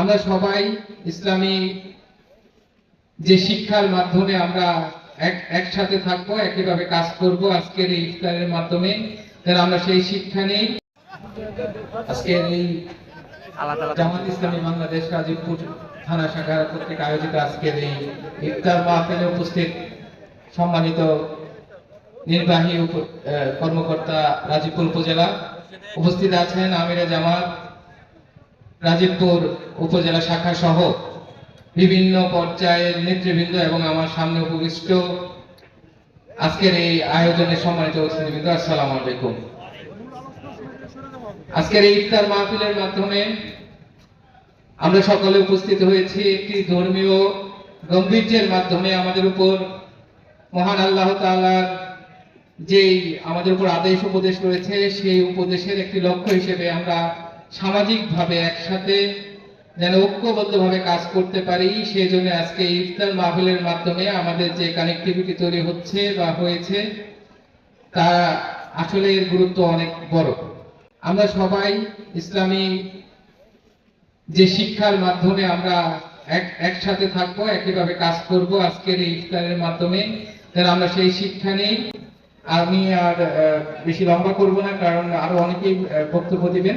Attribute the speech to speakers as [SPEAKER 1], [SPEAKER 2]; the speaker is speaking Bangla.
[SPEAKER 1] আমরা সবাই ইসলামী যে শিক্ষার মাধ্যমে আমরা এক একসাথে থাকব একইভাবে কাজ করব আজকের এই ইফতারের মাধ্যমে যেন আমরা সেই শিক্ষা নেই। আজকের এই জামাত ইসলামী বাংলাদেশ গাজীপুর থানা শাখা কর্তৃক আয়োজিত আজকের এই ইফতার মাহফিলে উপস্থিত সম্মানিত নির্বাহী কর্মকর্তা রাজীবপুর উপজেলা উপস্থিত আছেন আমিরা জামাত। রাজীবপুর উপজেলা শাখা সহ বিভিন্ন পর্যায়ের নেতৃবৃন্দ এবং আমার সামনে উপবিষ্ট আজকের এই আয়োজনে সম্মানিত অতিথিবৃন্দ, আসসালামু আলাইকুম। আজকের এই ইফতার মাহফিলের মাধ্যমে আমরা সকলে উপস্থিত হয়েছি একটি ধর্মীয় গম্ভীর্যের মাধ্যমে আমাদের উপর মহান আল্লাহ তাআলার যেই আমাদের উপর আদেশ উপদেশ রয়েছে, সেই উপদেশের একটি লক্ষ্য হিসেবে আমরা সামাজিকভাবে একসাথে যেন ঐক্যবদ্ধভাবে কাজ করতে পারি সেই জন্য আজকে ইফতার মাহফিলের মাধ্যমে আমাদের যে কানেক্টিভিটি তৈরি হচ্ছে বা হয়েছে, তা আসলে এর গুরুত্ব অনেক বড়। আমরা সবাই ইসলামী যে শিক্ষার মাধ্যমে আমরা এক, একসাথে থাকব, একইভাবে কাজ করব আজকের এই ইফতারের মাধ্যমে যেন আমরা সেই শিক্ষা নেই। আমি আর বেশি লম্বা করব না, কারণ আরও অনেকেই বক্তব্য দিবেন।